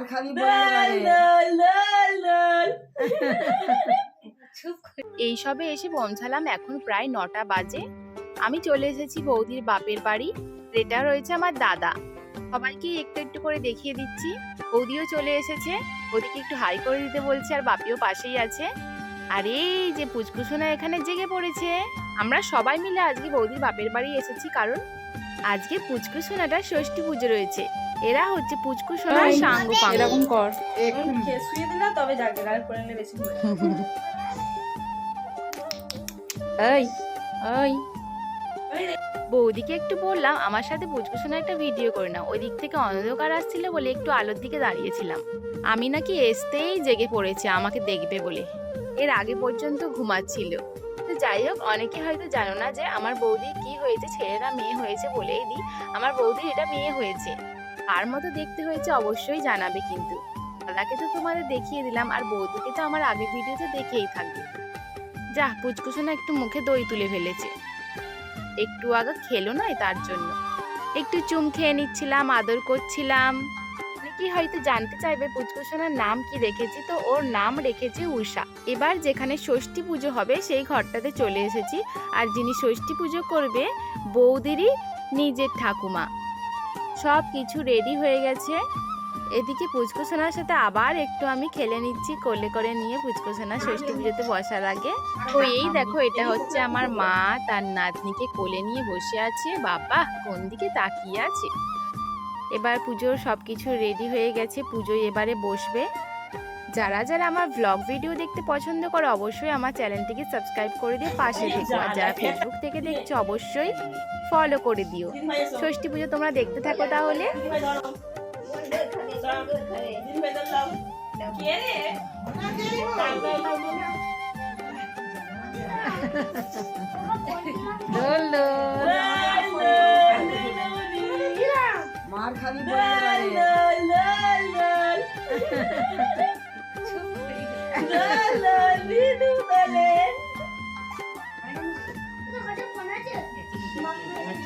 মার খাবি এই সবে এসে পৌঁছালাম এখন প্রায় নটা বাজে। আমি চলে এসেছি বৌদির বাপের বাড়ি। এটা রয়েছে আমার দাদা। সবাইকে একটু একটু করে দেখিয়ে দিচ্ছি। বৌদিও চলে এসেছে। ওদিকে একটু হাই করে দিতে বলছে আর বাপিও পাশেই আছে। আর এই যে পুচকুসোনা এখানে জেগে পড়েছে। আমরা সবাই মিলে আজকে বৌদির বাপের বাড়ি এসেছি কারণ আজকে পুচকুসোনাটা ষষ্ঠী পুজো রয়েছে। এরা হচ্ছে পুচকুসোনার এই, সাঙ্গ পাঙ্গ এরকম কর। শুয়ে দিলে তবে জাগে আর করে ভালো। এই এই। বৌদিকে একটু বললাম আমার সাথে পুচকুসোনা একটা ভিডিও করে না ওই দিক থেকে অন্ধকার আসছিল বলে একটু আলোর দিকে দাঁড়িয়েছিলাম। আমি নাকি আসতেই জেগে পড়েছে আমাকে দেখবে বলে। এর আগে পর্যন্ত ঘুমাচ্ছিল। তো যাই হোক অনেকে হয়তো জানো না যে আমার বৌদির কি হয়েছে ছেলেরা মেয়ে হয়েছে বলেই দিই। আমার বৌদির এটা মেয়ে হয়েছে। কার মতো দেখতে হয়েছে অবশ্যই জানাবে কিন্তু। দাদাকে তো তোমাদের দেখিয়ে দিলাম, আর বৌদিকে তো আমার আগের ভিডিওতে দেখেই থাকবে। যা পুচকুসোনা একটু মুখে দই তুলে ফেলেছে। একটু আগে খেলো নয় তার জন্য। একটু চুম খেয়ে নিচ্ছিলাম, আদর করছিলাম। অনেকেই হয়তো জানতে চাইবে পুচকুসোনার নাম কি রেখেছি, তো ওর নাম রেখেছি উষা এবার যেখানে ষষ্ঠী পুজো হবে, সেই ঘরটাতে চলে এসেছি। আর যিনি ষষ্ঠী পুজো করবে, বৌদিরই নিজের ঠাকুমা। সব কিছু রেডি হয়ে গেছে। এদিকে পুচকুসোনার সাথে আবার একটু আমি খেলে নিচ্ছি কোলে করে নিয়ে পুচকুসোনা ষষ্ঠী পুজোতে বসার আগে তো এই দেখো এটা হচ্ছে আমার মা তার নাতনিকে কোলে নিয়ে বসে আছে। বাবা কোন দিকে তাকিয়ে আছে? এবার পুজোর সব কিছু রেডি হয়ে গেছে পুজোয় এবারে বসবে। যারা যারা আমার ব্লগ ভিডিও দেখতে পছন্দ করে অবশ্যই আমার চ্যানেলটিকে সাবস্ক্রাইব করে দিয়ে পাশে থেকো। আর যারা ফেসবুক থেকে দেখছ অবশ্যই ফলো করে দিও ষষ্ঠী পুজো তোমরা দেখতে থাকো তাহলে ধরলাম।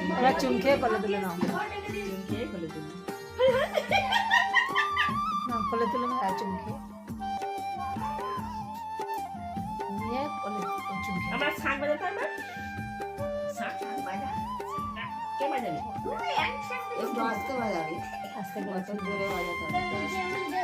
লাল। লাল, লাল, বিদু বলে। এবার চুম খেয়ে কলে তুলে নাও। না কলে তুলে নাও আর খেয়ে নিয়ে কলে খেয়ে আমার শাক বাজাতে হবে শাক শাক বাজা কে বাজাবে আস্তে বাজাবি করে। অত জোরে বাজাতে হবে।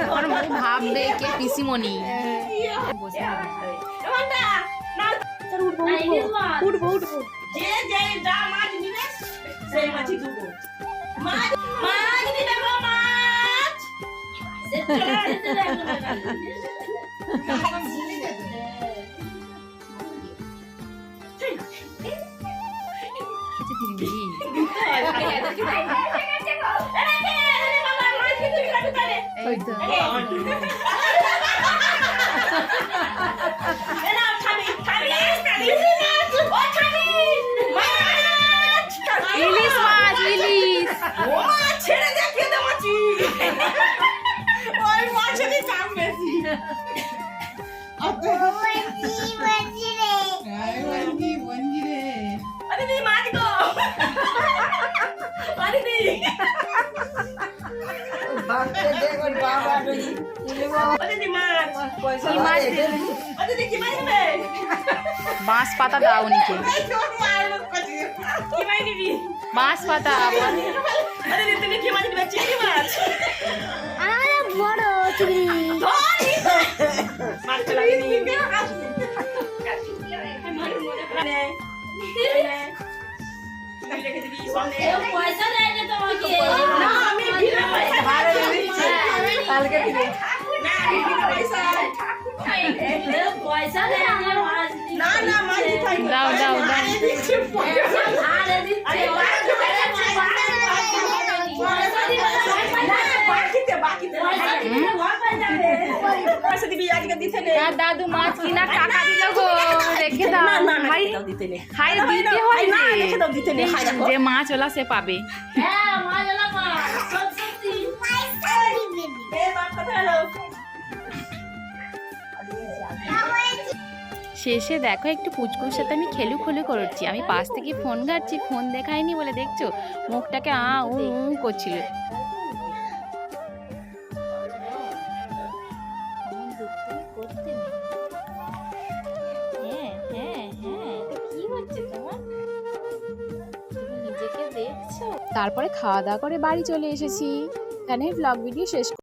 তোর বউ ভাববে কে পিসিমণি। উঠবো উঠবো উঠবো যে যে যা মাছ নিবে সেই মাছই দেবো মাছ মাছ নিবে গো মাছ ওই ইলিশ মাছ ইলিশ। ছেড়ে দে খেতে মাছি ওই মাছেরই দাম বেশি আরে দি মাছ গো আরে দি বাঁশ পাতা দাও নিকে কি বাঁশ পাতা বড় চিংড়ি। দাও, দাও, দাও। পয়সা দিবি, আজকে দিতে নেই। আর দাদু মাছ কিনার টাকা দিল গো রেখে দাও না, না, দাও, দিতে নেই। হাই দিতে হয় না, যে। রেখে দাও, দিতে নেই, যে মাছ ওলা সে পাবে হ্যাঁ, মাছ এলো মাছ। সত্যি। এ, বাপ কোথায় গেলো? শেষে দেখো একটু পুচকুর সাথে আমি খেলু খুলু করছি আমি পাশ থেকে ফোন ঘাটছি ফোন দেখায়নি বলে দেখছ মুখটাকে আ উ উ করছিল তারপরে খাওয়া দাওয়া করে বাড়ি চলে এসেছি। এখানে ব্লগ ভিডিও শেষ